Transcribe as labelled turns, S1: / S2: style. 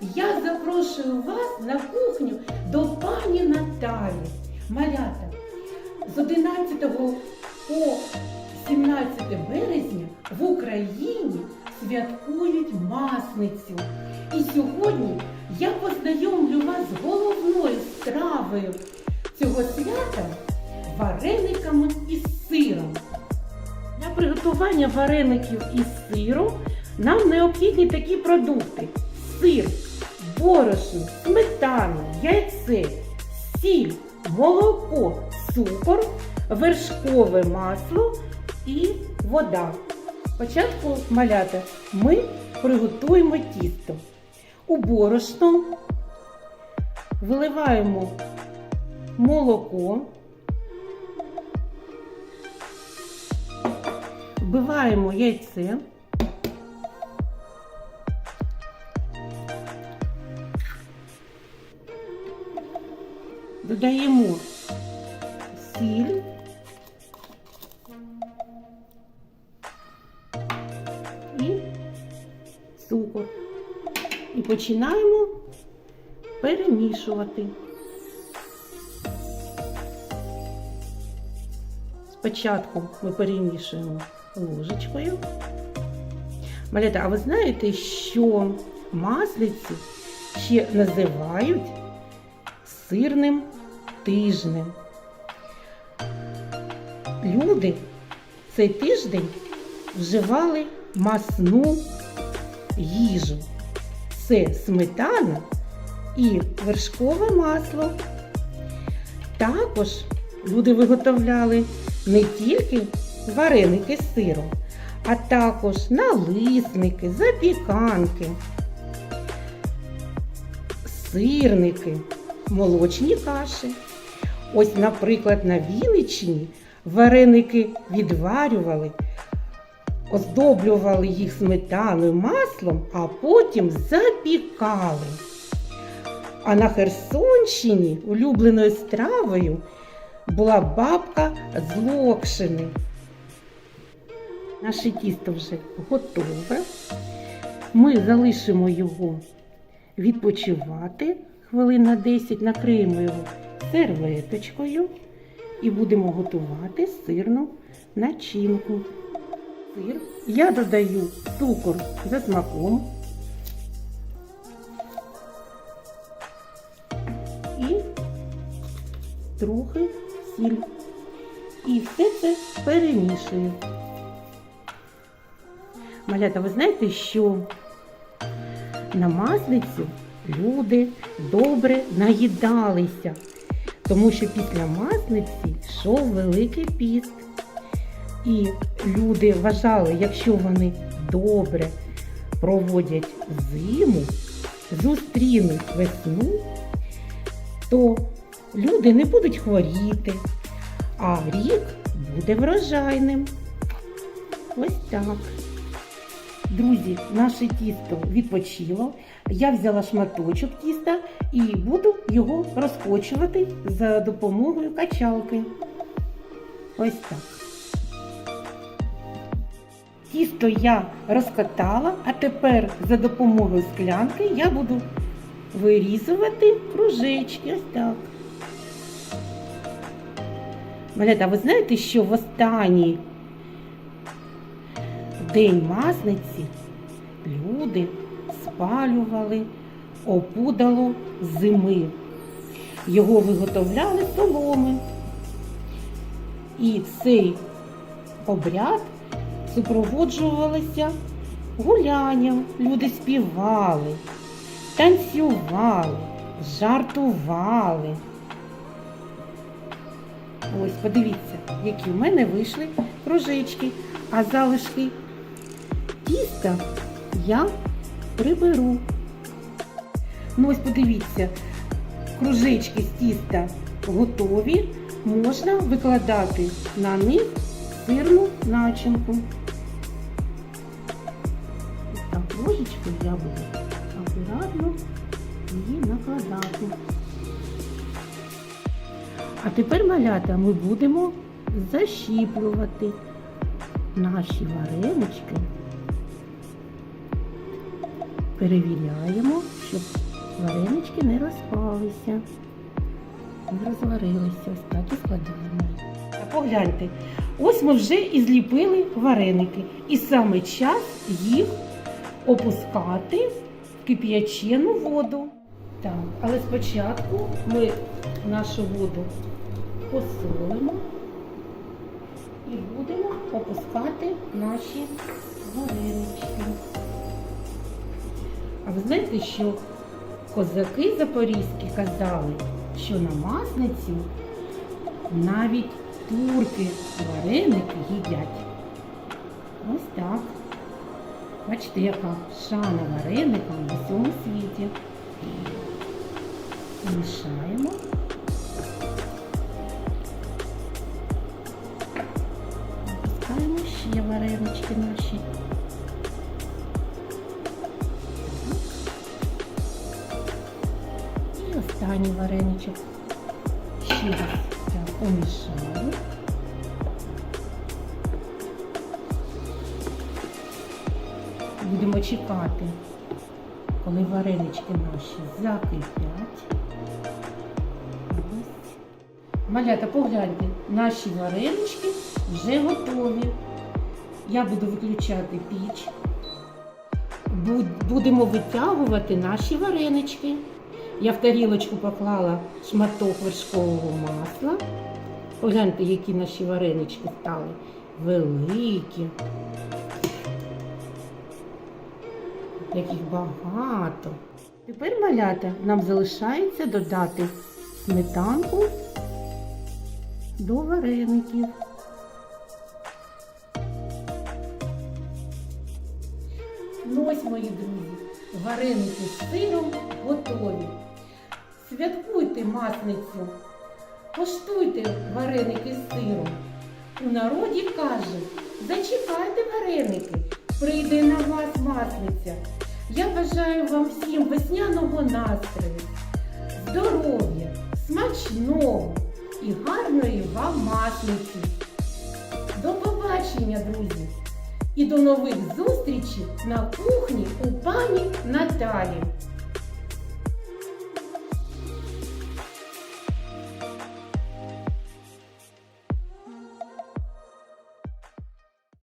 S1: я запрошую вас на кухню до пані Наталі. Малята, з 11 по 17 березня в Україні святкують Масницю. І сьогодні я познайомлю вас з головною стравою цього свята варениками із сиром. Для приготування вареників із сиром нам необхідні такі продукти: сир, борошно, сметана, яйце, сіль, молоко, цукор, вершкове масло і вода. Спочатку малята ми приготуємо тісто. У борошно виливаємо молоко, вбиваємо яйце. Додаємо сіль. І цукор. І починаємо перемішувати. Спочатку ми перемішуємо ложечкою. Малята, а ви знаєте, що маслиці ще називають сирним тижнем? Люди цей тиждень вживали масну їжу. Це сметана і вершкове масло. Також люди виготовляли не тільки вареники з сиром, а також налисники, запіканки, сирники, молочні каші. Ось, наприклад, на Вінниччині вареники відварювали, оздоблювали їх сметаною, маслом, а потім запікали. А на Херсонщині улюбленою стравою була бабка з локшини. Наше тісто вже готове. Ми залишимо його відпочивати хвилин на 10, накриємо його серветочкою і будемо готувати сирну начинку. Сир я додаю цукор за смаком і трохи сіль. І все це перемішую. Малята, ви знаєте, що на маслицю люди добре наїдалися, тому що після масниці йшов Великий піст. І люди вважали, якщо вони добре проводять зиму, зустрінуть весну, то люди не будуть хворіти, а рік буде врожайним. Ось так. Друзі, наше тісто відпочило. Я взяла шматочок тіста і буду його розкочувати за допомогою качалки. Ось так. Тісто я розкатала, а тепер за допомогою склянки я буду вирізувати кружечки. Ось так. Малята, ви знаєте, що в останній день масниці люди спалювали опудало зими. Його виготовляли соломи. І цей обряд супроводжувалися гулянням. Люди співали, танцювали, жартували. Ось, подивіться, які в мене вийшли кружечки, а залишки тіста я приберу. Ну ось подивіться, кружечки з тіста готові, можна викладати на них сирну начинку. Так ложечкою я буду акуратно її накладати. А тепер, малята, ми будемо защіплювати наші варенички перевіряємо, щоб варенички не розпалися, не розварилися. Ось так і складаємо. Погляньте, ось ми вже і зліпили вареники. І саме час їх опускати в кип'ячену воду. Так, але спочатку ми нашу воду посолимо і будемо опускати наші варенички. Ви знаєте, що козаки запорізькі казали, що на масницю навіть турки вареники їдять. Ось так. Бачите, яка шана вареникам в усьому світі. Мішаємо. Опускаємо ще варенички наші. Останній вареничок. Ще раз помішаю. Будемо чекати, коли варенички наші закипять. Малята, погляньте, наші варенички вже готові. Я буду виключати піч. Будемо витягувати наші варенички. Я в тарілочку поклала шматок вершкового масла. Погляньте, які наші варенички стали великі. Яких багато. Тепер малята нам залишається додати сметанку до вареників. Ну ось, мої друзі, вареники з сиром готові. Святкуйте масницю, коштуйте вареники з сиром. У народі кажуть, зачекайте вареники, прийде на вас масниця. Я бажаю вам всім весняного настрою, здоров'я, смачного і гарної вам масниці. До побачення, друзі! І до нових зустрічей на кухні у пані Наталі.